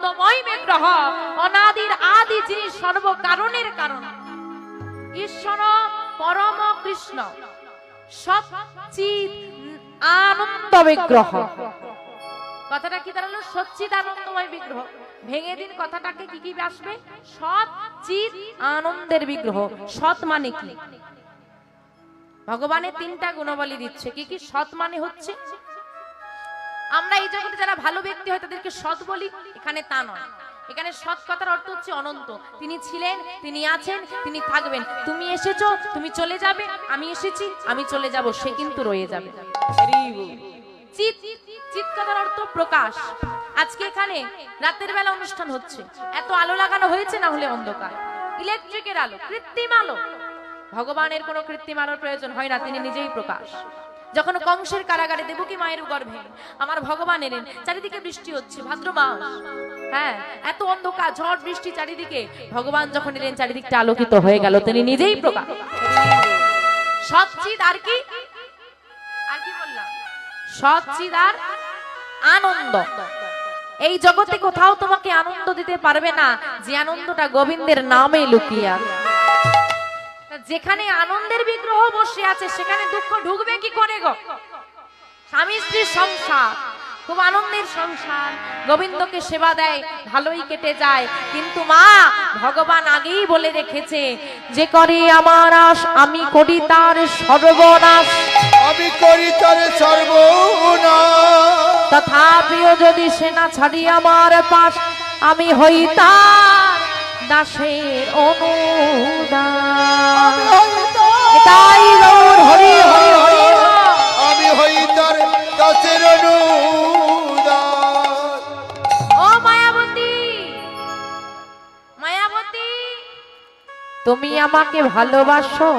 আনন্দময় বিগ্রহ অনাদির আদি যিনি সর্বকারণের কারণ। ঈশ্বর পরম কৃষ্ণ। সচিত আনন্দ বিগ্রহ। কথাটা কি দাঁড়াল? সচ্চিত আনন্দময় বিগ্রহ। ভেঙে দিন কথাটাকে, কি কি আসবে? সৎ চিত আনন্দের বিগ্রহ। সৎ মানে কি? ভগবানের তিনটা গুণাবলী দিচ্ছে। কি কি? সৎ মানে হচ্ছে? আমরা এই জগতে যারা ভালো ব্যক্তি হয়, তাদেরকে সৎ বলি। এখানে তা নয়। এখানে সৎ কথার অর্থ হচ্ছে অনন্ত। তিনি ছিলেন তিনি আছেন তিনি থাকবেন। তুমি এসেছ তুমি চলে যাবে আমি এসেছি আমি চলে যাব সে কিন্তু রয়ে যাবে। চিত চিত কথার অর্থ প্রকাশ। আজকে এখানে রাতের বেলা অনুষ্ঠান হচ্ছে। এত আলো লাগানো হয়েছে না হলে অন্ধকার। ইলেকট্রিকের আলো কৃত্রিম আলো। ভগবানের কোনো কৃত্রিম আলোর প্রয়োজন হয় না তিনি নিজেই প্রকাশ। যখন কংসের কারাগারে দেবকী মায়ের গর্ভে আমার ভগবান এলেন, চারিদিকে বৃষ্টি হচ্ছে, ভাদ্র মাস। হ্যাঁ এত অন্ধকার, ঝড় বৃষ্টি চারিদিকে। ভগবান যখন এলেন, চারিদিকটা আলোকিত হয়ে গেল, তিনি নিজেই প্রকাশ সচ্চিত আর কি? আর কি বললাম? সচ্চিত আর আনন্দ। এই জগতে কোথাও তোমাকে আনন্দ দিতে পারবে না, যে আনন্দটা গোবিন্দের নামে লুকিয়ে যেখানে আনন্দের বিগ্রহ বসে আছে সেখানে দুঃখ ঢুকবে কি করে গো? স্বামী স্ত্রীর সংসার খুব আনন্দের সংসার। গোবিন্দকে সেবা দেয় ভালোই কেটে যায়। কিন্তু মা ভগবান আগেই বলে রেখেছে যে করে আমার আশ আমি করি তার সর্বনাশ। আমি করি তার সর্বনা তথাপিও যদি সেনা ছাড়ি আমার পাশ আমি হই তার দাসের অনুদান। তাই গৌর হরি হরি হরি। আমি হই তার দাসের ও মায়াবতী মায়াবতী। তুমি আমাকে ভালোবাসো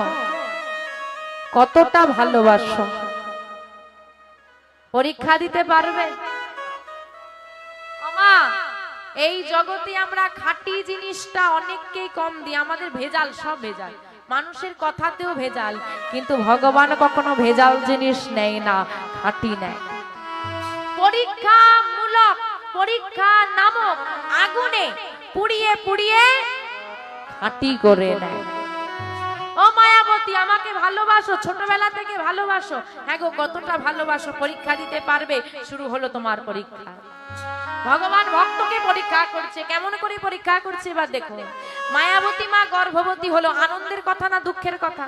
কতটা ভালোবাসো? পরীক্ষা দিতে পারবে? এই জগতে আমরা খাঁটি জিনিসটা অনেককেই কম দিই আমাদের ভেজাল সব ভেজাল। মানুষের কথাতেও ভেজাল, কিন্তু ভগবান কখনো ভেজাল জিনিস নেয় না, খাঁটি নেয়। পরীক্ষা মূলক পরীক্ষা নামক আগুনে পুড়িয়ে পুড়িয়ে খাঁটি করে নেয়। ও মায়াবতী, আমাকে ভালোবাসো, ছোটবেলা থেকে ভালোবাসো। হ্যাঁ গো, কতটা ভালোবাসো, পরীক্ষা দিতে পারবে, শুরু হলো তোমার পরীক্ষা। ভগবান ভক্তকে পরীক্ষা করছে, কেমন করে পরীক্ষা করছে এবার দেখো মায়াবতী মা, গর্ভবতী হলো, আনন্দের কথা না দুঃখের কথা?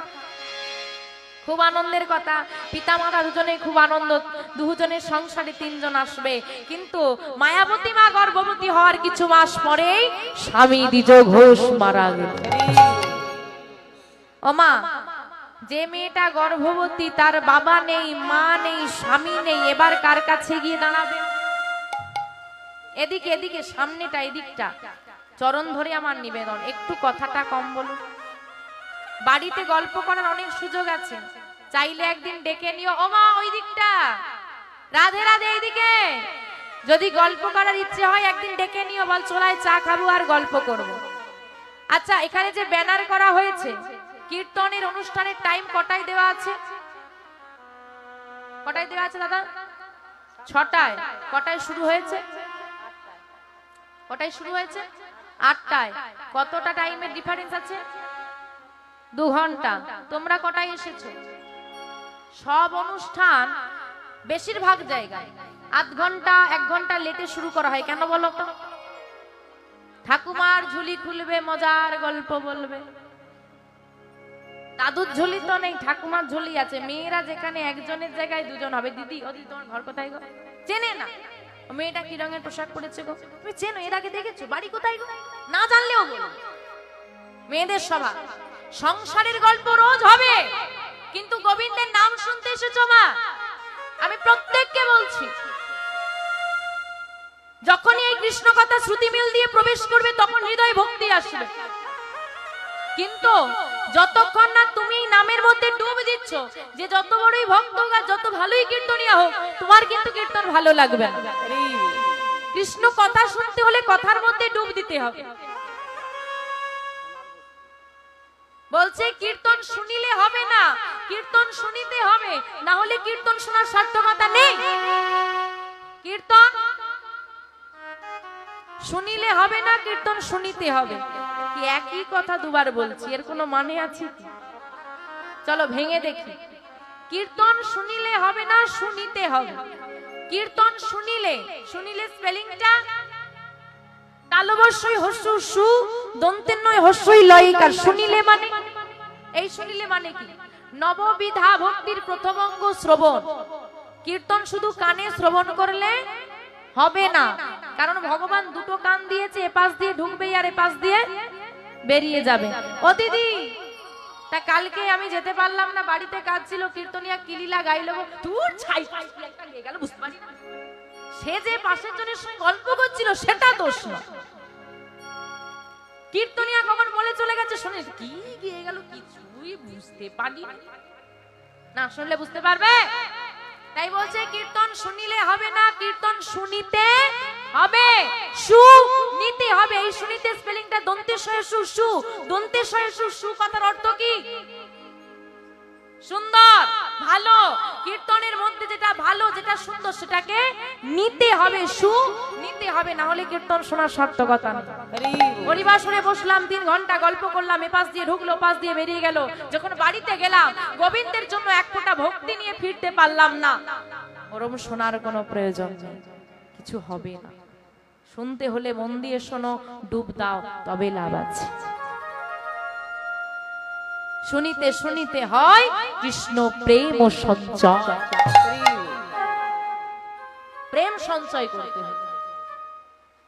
খুব আনন্দের কথা। পিতা মাতা দুজনে খুব আনন্দ, দুজনের সংসারে তিনজন আসবে। কিন্তু মায়াবতী মা, গর্ভবতী হওয়ার কিছু মাস পরেই স্বামী দ্বিজ ঘোষ মারা গেল। ওমা যে মেয়েটা গর্ভবতী, তার বাবা নেই, মা নেই, স্বামী নেই, এবার কার কাছে গিয়ে দাঁড়াবে? এদিকে এদিকে, সামনেটা, এদিকটা। চরণ ধরে আমার নিবেদন। একটু কথাটা কম বলুন। বাড়িতে গল্প করার অনেক সুযোগ আছে। চাইলে একদিন ডেকে নিও। ও মা ওই দিকটা রাধে রাধে, এইদিকে। যদি গল্প করার ইচ্ছে হয়, একদিন ডেকে নিও। বল চলাই চা খাব আর গল্প করব। আচ্ছা এখানে যে ব্যানার করা হয়েছে, কীর্তনের অনুষ্ঠানের টাইম কটায় দেওয়া আছে? কটায় দেওয়া আছে দাদা? ছটায়। কটায় শুরু হয়েছে? কটায় শুরু হয়েছে? আটটায়। কতটা টাইমের ডিফারেন্স আছে? দু ঘণ্টা। তোমরা কটায় এসেছ? সব অনুষ্ঠান বেশিরভাগ জায়গায়। আধ ঘণ্টা, এক ঘণ্টা লেটে শুরু করা হয়। কেন বলো তো? ঠাকুমার ঝুলি খুলবে, মজার গল্প বলবে। দাদুর ঝুলি তো নেই, ঠাকুমার ঝুলি আছে। মেয়েরা যেখানে একজনের জায়গায় দুজন হবে। দিদি, ও দিদি, তোমার ঘর কোথায় গো? চেনে না। মেয়েটা কি রঙের পোশাক পরেছে গো? তুমি চেনো, এর আগে দেখেছ? বাড়ি কোথায় গো? না জানলেও মেয়েদের স্বভাব সংসারের গল্প রোজ হবে। কিন্তু গোবিন্দের নাম শুনতে এসেছ মা? আমি প্রত্যেককে বলছি, যখনই এই কৃষ্ণ কথা শ্রুতি মিল দিয়ে প্রবেশ করবে, তখন হৃদয় ভক্তি আসবে। কিন্তু যতক্ষণ না তুমি নামের মধ্যে ডুব দিচ্ছ, যে যত বড়ই ভক্ত হোক আর যত ভালোই কীর্তনিয়া হোক, তোমার কিন্তু কীর্তন ভালো লাগবে না। কৃষ্ণ কথা শুনতে হলে কথার মধ্যে ডুব দিতে হবে। বলছে, কীর্তন শুনিলে হবে না, কীর্তন শুনিতে হবে, না হলে কীর্তন শোনার সার্থকতা নেই। কীর্তন শুনিলে হবে না, কীর্তন শুনিতে হবে। একই কথা দুবার বলছি, এর কোনো মানে আছে কি? চলো ভেঙে দেখি। কীর্তন শুনিলে হবে না শুনিতে হবে। কীর্তন শুনিলে শুনিলে স্পেলিংটা? তালবস্যই হস্য সু দন্তের নয় হস্যই লয়িকার, শুনিলে মানে? এই শুনিলে মানে কি? নববিধা ভক্তির প্রথম অঙ্গ শ্রবণ। কীর্তন শুধু কানে শ্রবণ করলে হবে না। কারণ ভগবান দুটো কান দিয়েছে, এপাশ দিয়ে ঢুকবে আর এপাশ দিয়ে বেরিয়ে যাবে। ও দিদি, তা কালকে আমি যেতে পারলাম না, বাড়িতে কাজ ছিল, কীর্তনিয়া কিলিলা গাইলো দূর ছাই সে যে পাশের জনের সঙ্গে গল্প করছিল, সেটা দোষ না। কীর্তনিয়া কখন বলে চলে গেছে, শুনে কি গিয়ে গেল, কিছুই বুঝতে পারি না শুনলে বুঝতে পারবে? তাই বলছে, কীর্তন শুনিলে হবে না, কীর্তন শুনিতে হবে। সু নিতে হবে। এই শুনিতে স্পেলিংটা দন্তের শয়ে সু সু। দন্তের শয়ে সু সু কথার অর্থ কি? সুন্দর, ভালো। কীর্তনের মধ্যে যেটা ভালো, যেটা সুন্দর, সেটাকে নিতে হবে, সু নিতে হবে, না হলে কীর্তন শোনার সার্থকতা পরিবার শুনে বসলাম, তিন ঘণ্টা গল্প করলাম, এপাশ দিয়ে ঢুকলো পাশ দিয়ে বেরিয়ে গেল। যখন বাড়িতে গেলাম, গোবিন্দের জন্য এক ফোঁটা ভক্তি নিয়ে ফিরতে পারলাম না। ওরম শোনার কোনো প্রয়োজন নেই। কিছু হবে না। শুনতে হলে মন দিয়ে শোনো, ডুব দাও, তবে লাভ আছে। শুনিতে শুনিতে হয় কৃষ্ণ প্রেম ও সঞ্চয়। প্রেম সঞ্চয় করতে হবে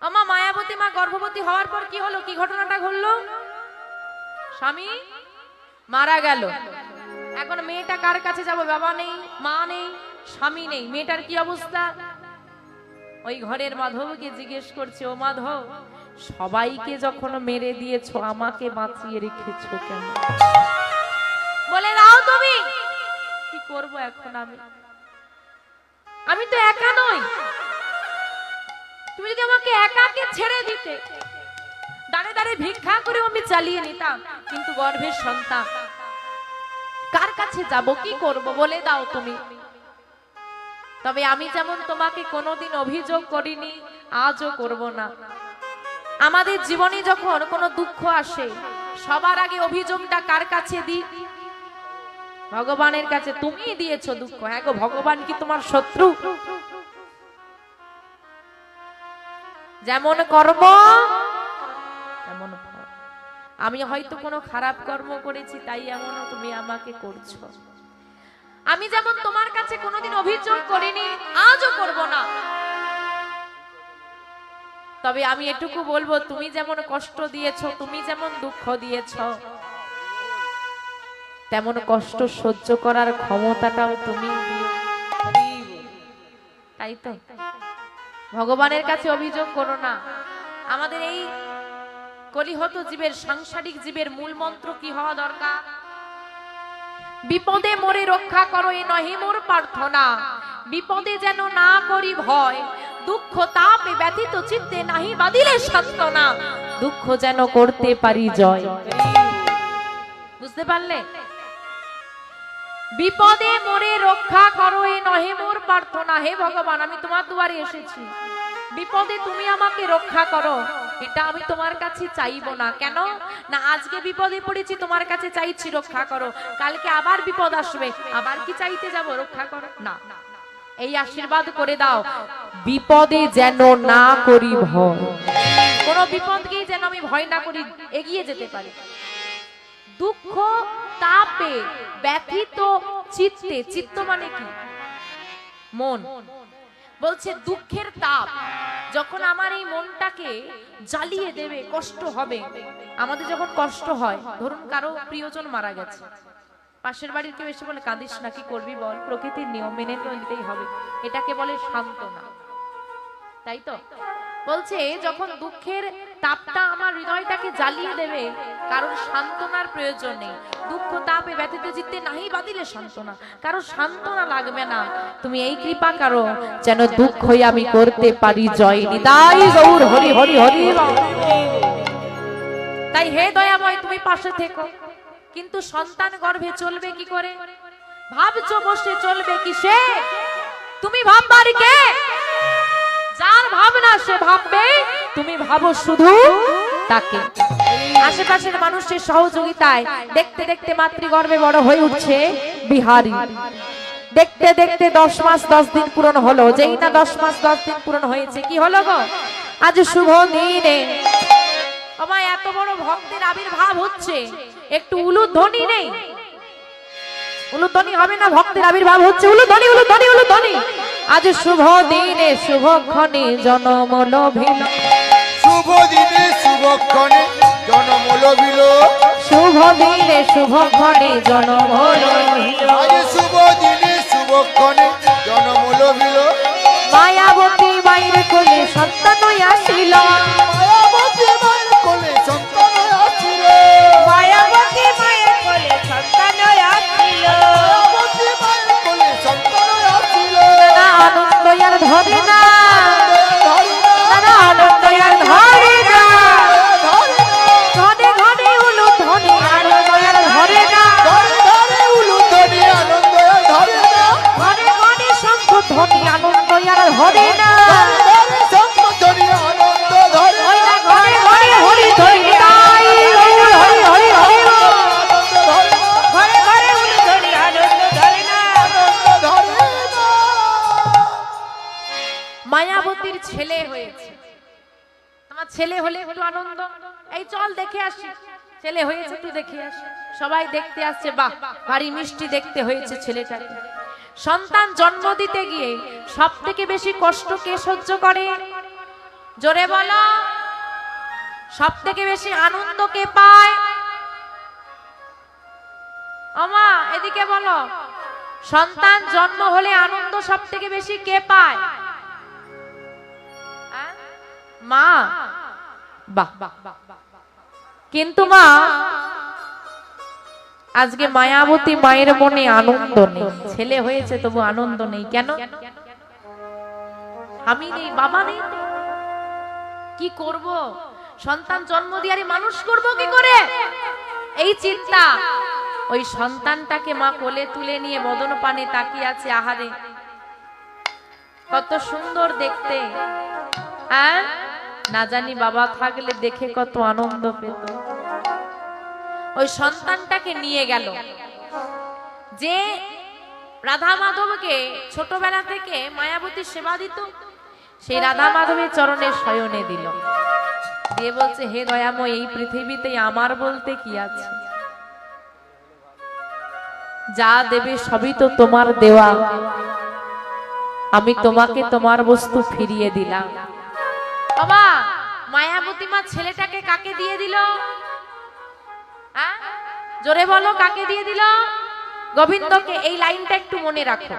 আমা মায়াবতী, মা গর্ভবতী হওয়ার পর কি হলো? কি ঘটনাটা ঘটলো? স্বামী মারা গেল। এখন মেয়েটা কার কাছে যাব? বাবা নেই, মা নেই, স্বামী নেই। মেয়েটার কি অবস্থা? ওই ঘরের মাধবকে জিজ্ঞেস করছে, ও মাধব, সবাইকে যখন মেরে দিয়েছ, আমাকে বাঁচিয়ে রেখেছো কেন? বলে দাও তুমি? কি করব এখন আমি? আমি তো একা নই। তুমি যদি আমাকে একাকে ছেড়ে দিতে? দাঁড়ে দাঁড়ে ভিক্ষা করে আমি চালিয়ে নিতাম, কিন্তু গর্ভের সন্তান। কার কাছে যাব, কি করব, বলে দাও তুমি। তবে আমি যেমন তোমাকে কোনোদিন অভিযোগ করিনি, আজও করব না। আমাদের জীবনে যখন কোনো দুঃখ আসে, সবার আগে অভিযোগটা কার কাছে দিই? ভগবানের কাছে তুমি দিয়েছ দুঃখ। হ্যাঁ গো, ভগবান কি তোমার শত্রু? যেমন কর্ম, তেমন আমি হয়তো কোনো খারাপ কর্ম করেছি, তাই এমন তুমি আমাকে করছ। আমি যেমন তোমার কাছে কোনোদিন অভিযোগ করিনি, আজও করব না। তবে আমি এটুকু বলব, তুমি যেমন কষ্ট দিয়েছ, তুমি যেমন দুঃখ দিয়েছ তেমন কষ্ট সহ্য করার ক্ষমতাটাও তুমি তাই তো? ভগবানের কাছে অভিযোগ করো না। আমাদের এই কলিহত জীবের, সাংসারিক জীবের মূল মন্ত্র কি হওয়া দরকার? বিপদে মোরে রক্ষা করো এ নহে মোর প্রার্থনা। বিপদে যেন না করি ভয়, দুঃখ তাপে ব্যথিত চিত্তে নাহি বাদিলে সান্ত্বনা। দুঃখ যেন করতে পারি জয়। বুঝতে পারলে? বিপদে মোরে রক্ষা করো, এ নহে মোর প্রার্থনা। হে ভগবান, আমি তোমার দুয়ারে এসেছি। বিপদে তুমি আমাকে রক্ষা করো। এটা আমি তোমার কাছে চাইব না। কেন? না, আজকে বিপদে পড়েছি, তোমার কাছে চাইছি রক্ষা করো। কালকে আবার বিপদ আসবে। আবার কি চাইতে যাব রক্ষা করো? না। এই আশীর্বাদ করে দাও। বিপদে যেন না করি ভয়। কোন বিপদকেই যেন আমি ভয় না করি, এগিয়ে যেতে পারি। দুঃখ তাপে ব্যথিত চিত্তে, চিত্ত মানে কি? মন। বলছে, দুঃখের তাপ, যখন আমার এই মনটাকে জ্বালিয়ে দেবে, কষ্ট হবে। আমাদের যখন কষ্ট হয়, ধরুন কারও প্রিয়জন মারা গেছে। পাশের বাড়ির কেউ এসে বলে, কাঁদিস না, কি করবি বল? প্রকৃতির নিয়ম মেনে নিতেই হবে। এটাকে বলে সান্ত্বনা। তাই তো? বলছে, যখন দুঃখের তাপটা আমার হৃদয়টাকে জ্বালিয়ে দেবে, কারণ সান্ত্বনার প্রয়োজন নেই। দুঃখ, তাপে ব্যথিত জিততে নাহি বাদিলে সান্ত্বনা, কারও সান্ত্বনা লাগবে না। তুমি এই কৃপা করো যেন দুঃখই আমি করতে পারি জয় নিতাই গৌর হরি হরি হরি তাই হে দয়াময়, তুমি পাশে থেকো। কিন্তু সন্তান গর্ভে চলবে কি করে? ভাবছ বসে চলবে কি সে তুমি ভাববার কে? যার ভাবনা সে ভাববে। তুমি ভাবো শুধু তাকে। আশেপাশের মানুষের সহযোগিতায় দেখতে দেখতে মাতৃগর্ভে বড় হয়ে উঠছে বিহারি। দেখতে দেখতে দশ মাস দশ দিন পূরণ হলো। যেই না দশ মাস দশ দিন পূরণ হয়েছে, কি হলো গো? আজ শুভ দিনে। আমার এত বড় ভক্তের আবির্ভাব হচ্ছে। একটু উলুধ্বনি নেই। উলুধ্বনি হবে না ভক্তের আবির্ভাব হচ্ছে। উলুধ্বনি উলুধ্বনি উলুধ্বনি। আজ শুভ দিনে শুভক্ষণে জনম লোভিল শুভ দিনে শুভক্ষণে জনম লভিল শুভ দিনে শুভক্ষণে জনম আজ শুভ দিনে শুভক্ষণে জনম লভিল মায়াবতী মায়ের কোলে সন্তান আসিল। মায়াবতী মায়ের কোলে সন্তান আসিল। মায়াবতী মায়ের কোলে সন্তান আসিল। মায়াবতী মায়ের কোলে সন্তান আসিল। না আনন্দ আর ধরে না তোমার ছেলে হলে একটু আনন্দ। এই চল দেখে আসি। ছেলে হয়েছে তুই দেখে আসি। সবাই দেখতে আসছে, বাহ, ভারী মিষ্টি দেখতে হয়েছে ছেলেটাকে। সন্তান জন্ম দিতে গিয়ে সব থেকে বেশি কষ্ট কে সহ্য করে? জোরে বলো। সব থেকে বেশি আনন্দ কে পায়? আমা এদিকে বলো। সন্তান জন্ম হলে আনন্দ সব থেকে বেশি কে পায়? মা। বাহ কিন্তু মা, আজকে মায়াবতী মায়ের মনে আনন্দ নেই। ছেলে হয়েছে তবু আনন্দ নেই। কেন? আমি নেই, বাবা নেই। কি করব? সন্তান জন্ম দিয়ে মানুষ করব কি করে? এই চিন্তা। ওই সন্তানটাকে মা কোলে তুলে নিয়ে বদন পানে তাকিয়ে আছে আহারে। কত সুন্দর দেখতে। হ্যাঁ? না জানি বাবা থাকলে দেখে কত আনন্দ পেত। ওই সন্তানটাকে নিয়ে গেল। যে রাধা মাধবকে ছোটবেলা থেকে মায়াবতী সেবা দিত, সেই রাধা মাধবের চরণে শয়নে দিল। দিয়ে বলছে, হে দয়াময়, এই পৃথিবীতে আমার বলতে কি আছে? যা দেবে সবই তো তোমার দেওয়া। আমি তোমাকে তোমার বস্তু ফিরিয়ে দিলাম। বাবা, মায়াবতী মা ছেলেটাকে কাকে দিয়ে দিল? জোরে বলো, কাকে দিয়ে দিল? গোবিন্দকে এই লাইনটা একটু মনে রাখো।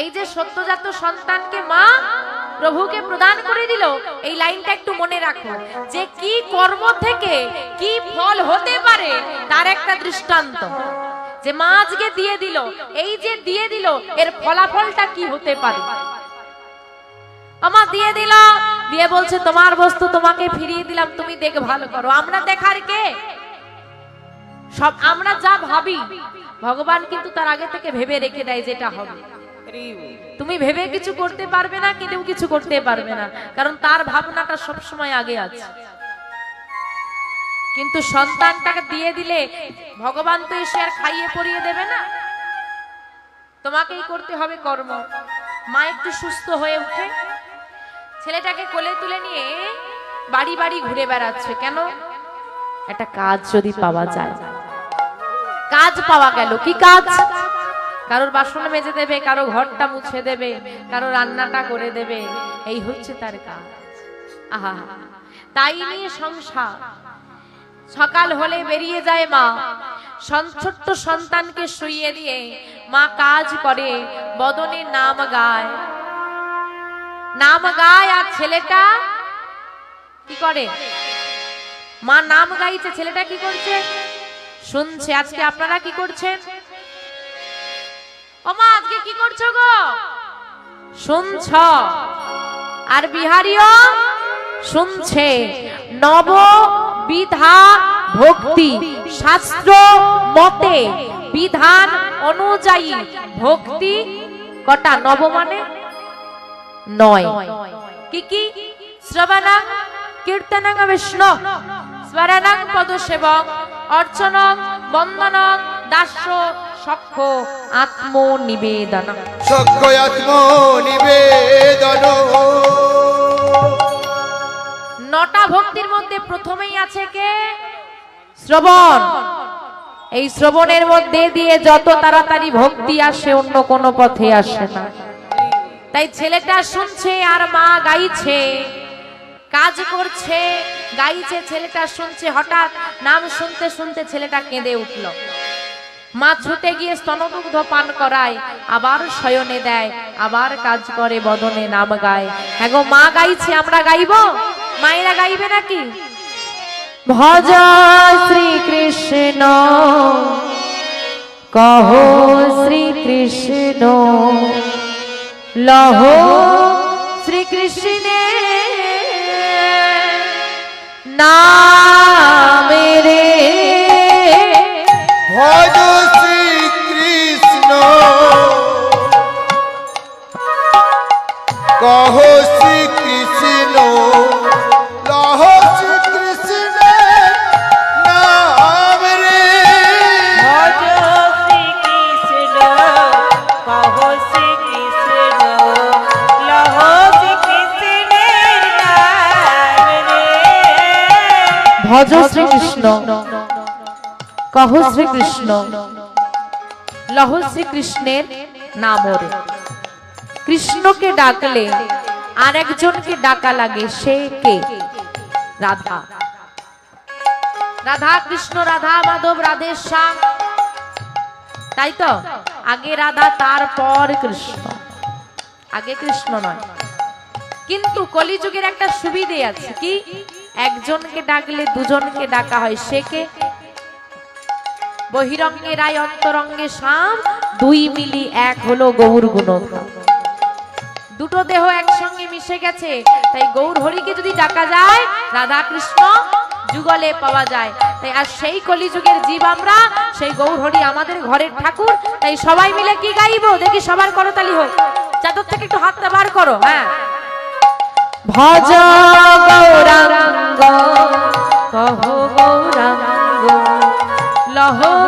এই যে সত্যজাত সন্তানকে মা প্রভুকে প্রদান করে দিল, এই লাইনটা একটু মনে রাখো। যে কি কর্ম থেকে কি ফল হতে পারে, তার একটা দৃষ্টান্ত। যে মা আজকে দিয়ে দিল, এই যে দিয়ে দিল, এর ফলাফলটা কি হতে পারে? আমার দিয়ে দিল। দিয়ে বলছে, তোমার বস্তু তোমাকে ফিরিয়ে দিলাম, তুমি দেখে ভালো করো। আমরা দেখার কে? সব আমরা যা ভাবি, ভগবান কিন্তু তার আগে থেকে ভেবে রেখে দেয় যেটা হবে। তুমি ভেবে কিছু করতে পারবে না, কেউ কিছু করতে পারবে না, কারণ তার ভাবনাটা সব সময় আগে আছে। কিন্তু সন্তানটাকে দিয়ে দিলে ভগবান তো এসে আর খাইয়ে পরিয়ে দেবে না। তোমাকেই করতে হবে কর্ম। মা একটু সুস্থ হয়ে উঠে। ছেলেটাকে কোলে তুলে নিয়ে বাড়ি বাড়ি ঘুরে বেড়াচ্ছে, কেন? একটা কাজ যদি পাওয়া যায়। কাজ পাওয়া গেল, কি কাজ? কারোর বাসন মেজে দেবে, কারও ঘরটা মুছে দেবে, কারও রান্নাটা করে দেবে, এই হচ্ছে তার কাজ। আহা, তাই নিয়ে সংসার। সকাল হলে বেরিয়ে যায় মা। ছোট্ট সন্তানকে শুইয়ে দিয়ে মা কাজ করে, বদনে নাম গায়। নাম গায় আর ছেলেটা কি করে? মা নাম গাইছে, ছেলেটা কি করছে? শুনছে, আজকে আপনারা কি করছেন? আজকে কি করছ গো? শুনছ? আর বিহারীও শুনছে। নব বিধা ভক্তি, শাস্ত্র মতে বিধান অনুযায়ী ভক্তি কটা? নব মানে? নয়। কি কি? শ্রবণং কীর্তনং বিষ্ণু। স্মরণং পদসেবং অর্চনং বন্দনং দাস্য সক্ষ আত্মনিবেদন সক্ষয়াত্ম নিবেদন নটা ভক্তির মধ্যে প্রথমেই আছে কে? শ্রবণ। এই শ্রবণের মধ্যে দিয়ে যত তাড়াতাড়ি ভক্তি আসে অন্য কোনো পথে আসে না। তাই ছেলেটা শুনছে আর মা গাইছে, কাজ করছে, গাইছে, ছেলেটা শুনছে, হঠাৎ নাম শুনতে শুনতে ছেলেটা কেঁদে উঠল। মা ছুটে গিয়ে স্তনদুগ্ধ পান করায়, আবার শয়নে দেয়, আবার কাজ করে বদনে নাম গায়। হ্যাঁ মা গাইছে, আমরা গাইব? মায়েরা গাইবে নাকি? ভজ শ্রীকৃষ্ণ, কহ শ্রীকৃষ্ণ। লহ শ্রীকৃষ্ণে নামে রে। ভজ শ্রীকৃষ্ণ। কহ ভজ শ্রীকৃষ্ণ। কহ শ্রীকৃষ্ণ, লহ শ্রীকৃষ্ণের নাম কৃষ্ণকে ডাকলে আর একজনকে ডাকা লাগে, সে কে? রাধা। রাধা কৃষ্ণ, রাধা মাধব রাধেশ্যাম তাই তো? আগে রাধা, তারপর কৃষ্ণ। আগে কৃষ্ণ নয়। কিন্তু কলিযুগের একটা সুবিধে আছে, কি? একজনকে ডাকলে দুজনকে ডাকা হয়। সে কে? বহিরঙ্গে রায়, অন্তরঙ্গে শাম, দুই মিলি এক হলো গৌর গুণধাম দুটো দেহ একসঙ্গে মিশে গেছে, তাই গৌর হরিকে যদি ডাকা যায় রাধা কৃষ্ণ যুগলে পাওয়া যায়। তাই আর সেই কলিযুগের জীব আমরা, সেই গৌর হরি আমাদের ঘরের ঠাকুর। তাই সবাই মিলে কি গাইবো? দেখি সবার করতালি হোক। চাদর থেকে একটু হাতটা বার করো হ্যাঁ। ভজ গৌরাঙ্গ কহ গৌরাঙ্গ লহ